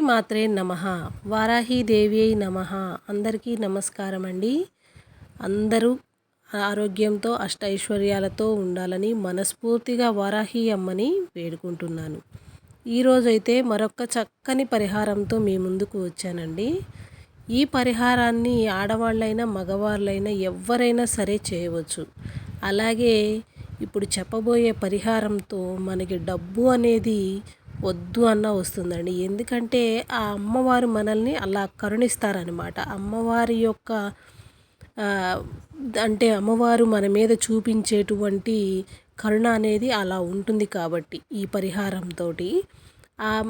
మాత్రే నమ. వారాహీదేవి అయి నమ. అందరికీ నమస్కారం అండి. అందరూ ఆరోగ్యంతో అష్ట ఐశ్వర్యాలతో ఉండాలని మనస్ఫూర్తిగా వారాహి అమ్మని వేడుకుంటున్నాను. ఈరోజైతే మరొక చక్కని పరిహారంతో మీ ముందుకు వచ్చానండి. ఈ పరిహారాన్ని ఆడవాళ్ళైనా మగవాళ్ళైనా ఎవరైనా సరే చేయవచ్చు. అలాగే ఇప్పుడు చెప్పబోయే పరిహారంతో మనకి డబ్బు అనేది వద్దు అన్న వస్తుందండి. ఎందుకంటే ఆ అమ్మవారు మనల్ని అలా కరుణిస్తారనమాట అమ్మవారి యొక్క అంటే అమ్మవారు మన మీద చూపించేటువంటి కరుణ అనేది అలా ఉంటుంది కాబట్టి ఈ పరిహారంతో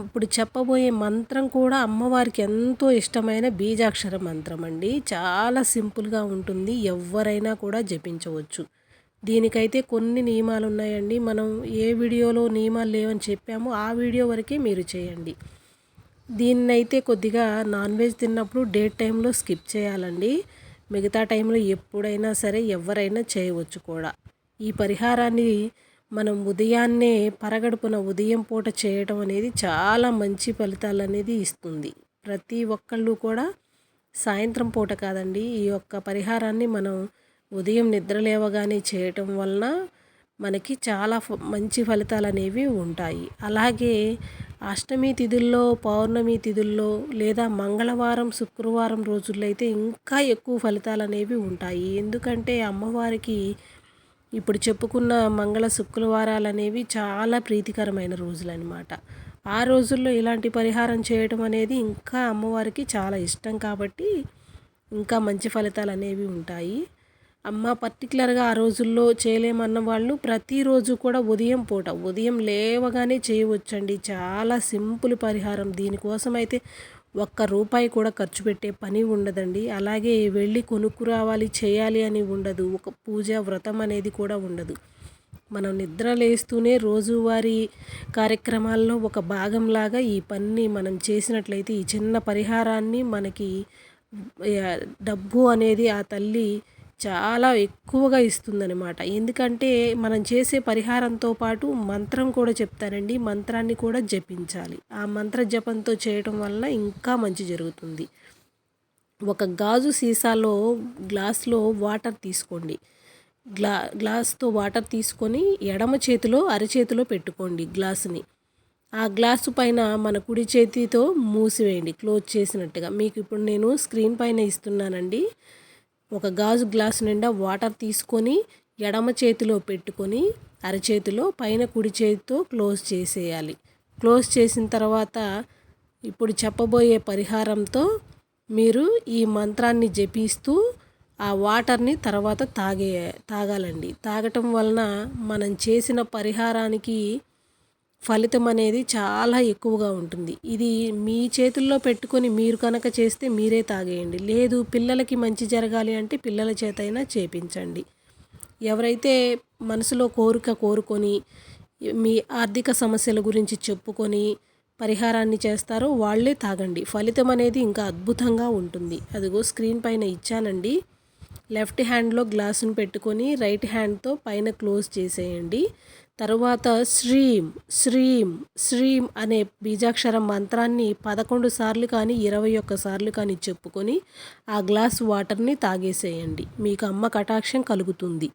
ఇప్పుడు చెప్పబోయే మంత్రం కూడా అమ్మవారికి ఎంతో ఇష్టమైన బీజాక్షర మంత్రం అండి చాలా సింపుల్గా ఉంటుంది. ఎవరైనా కూడా జపించవచ్చు. దీనికైతే కొన్ని నియమాలు ఉన్నాయండి మనం ఏ వీడియోలో నియమాలు లేవని చెప్పామో ఆ వీడియో వరకే మీరు చేయండి. దీన్నైతే కొద్దిగా నాన్ వెజ్ తిన్నప్పుడు డేట్ టైంలో స్కిప్ చేయాలండి. మిగతా టైంలో ఎప్పుడైనా సరే ఎవరైనా చేయవచ్చు కూడా. ఈ పరిహారాన్ని మనం ఉదయాన్నే పరగడుపున ఉదయం పూట చేయటం అనేది చాలా మంచి ఫలితాలు అనేది ఇస్తుంది. ప్రతి ఒక్కళ్ళు కూడా సాయంత్రం పూట కాదండి ఈ యొక్క పరిహారాన్ని మనం ఉదయం నిద్ర లేవగానే చేయటం వలన మనకి చాలా మంచి ఫలితాలు అనేవి ఉంటాయి. అలాగే అష్టమి తిథుల్లో పౌర్ణమి తిథుల్లో లేదా మంగళవారం శుక్రవారం రోజుల్లో అయితే ఇంకా ఎక్కువ ఫలితాలు అనేవి ఉంటాయి. ఎందుకంటే అమ్మవారికి ఇప్పుడు చెప్పుకున్న మంగళ శుక్రవారాలు అనేవి చాలా ప్రీతికరమైన రోజులు అనమాట ఆ రోజుల్లో ఇలాంటి పరిహారం చేయటం అనేది ఇంకా అమ్మవారికి చాలా ఇష్టం కాబట్టి ఇంకా మంచి ఫలితాలు అనేవి ఉంటాయి. అమ్మ పర్టికులర్గా ఆ రోజుల్లో చేయలేమన్న వాళ్ళు ప్రతిరోజు కూడా ఉదయం పూట ఉదయం లేవగానే చేయవచ్చండి. చాలా సింపుల్ పరిహారం. దీనికోసం అయితే ఒక్క రూపాయి కూడా ఖర్చు పెట్టే పని ఉండదండి. అలాగే వెళ్ళి కొనుక్కు రావాలి చేయాలి అని ఉండదు. ఒక పూజ వ్రతం అనేది కూడా ఉండదు. మనం నిద్ర లేస్తూనే రోజువారీ కార్యక్రమాల్లో ఒక భాగంలాగా ఈ పని మనం చేసినట్లయితే ఈ చిన్న పరిహారాన్ని మనకి డబ్బు అనేది ఆ తల్లి చాలా ఎక్కువగా ఇస్తుందనమాట ఎందుకంటే మనం చేసే పరిహారంతో పాటు మంత్రం కూడా చెప్తానండి. మంత్రాన్ని కూడా జపించాలి. ఆ మంత్ర జపంతో చేయటం వల్ల ఇంకా మంచి జరుగుతుంది. ఒక గాజు సీసాలో గ్లాస్లో వాటర్ తీసుకోండి. గ్లా గ్లాస్తో వాటర్ తీసుకొని ఎడమ చేతిలో అరచేతిలో పెట్టుకోండి గ్లాసుని. ఆ గ్లాసు పైన మన కుడి చేతితో మూసివేయండి. క్లోజ్ చేసినట్టుగా. మీకు ఇప్పుడు నేను స్క్రీన్ పైన ఇస్తున్నానండి. ఒక గాజు గ్లాస్ నిండా వాటర్ తీసుకొని ఎడమ చేతిలో పెట్టుకొని అరచేతిలో పైన కుడి చేతితో క్లోజ్ చేసేయాలి. క్లోజ్ చేసిన తర్వాత ఇప్పుడు చెప్పబోయే పరిహారంతో మీరు ఈ మంత్రాన్ని జపిస్తూ ఆ వాటర్ని తర్వాత తాగే తాగాలండి. తాగటం వలన మనం చేసిన పరిహారానికి ఫలితం అనేది చాలా ఎక్కువగా ఉంటుంది. ఇది మీ చేతుల్లో పెట్టుకొని మీరు కనుక చేస్తే మీరే తాగేయండి. లేదు పిల్లలకి మంచి జరగాలి అంటే పిల్లల చేతైనా చేపించండి. ఎవరైతే మనసులో కోరిక కోరుకొని మీ ఆర్థిక సమస్యల గురించి చెప్పుకొని పరిహారాన్ని చేస్తారో వాళ్ళే తాగండి. ఫలితం అనేది ఇంకా అద్భుతంగా ఉంటుంది. అదిగో స్క్రీన్ పైన ఇచ్చానండి. లెఫ్ట్ హ్యాండ్లో గ్లాసును పెట్టుకొని రైట్ హ్యాండ్తో పైన క్లోజ్ చేసేయండి. తరువాత శ్రీం శ్రీం శ్రీం అనే బీజాక్షరం మంత్రాన్ని పదకొండు సార్లు కానీ ఇరవై ఒక్క సార్లు కానీ చెప్పుకొని ఆ గ్లాస్ వాటర్ని తాగేసేయండి. మీకు అమ్మ కటాక్షం కలుగుతుంది.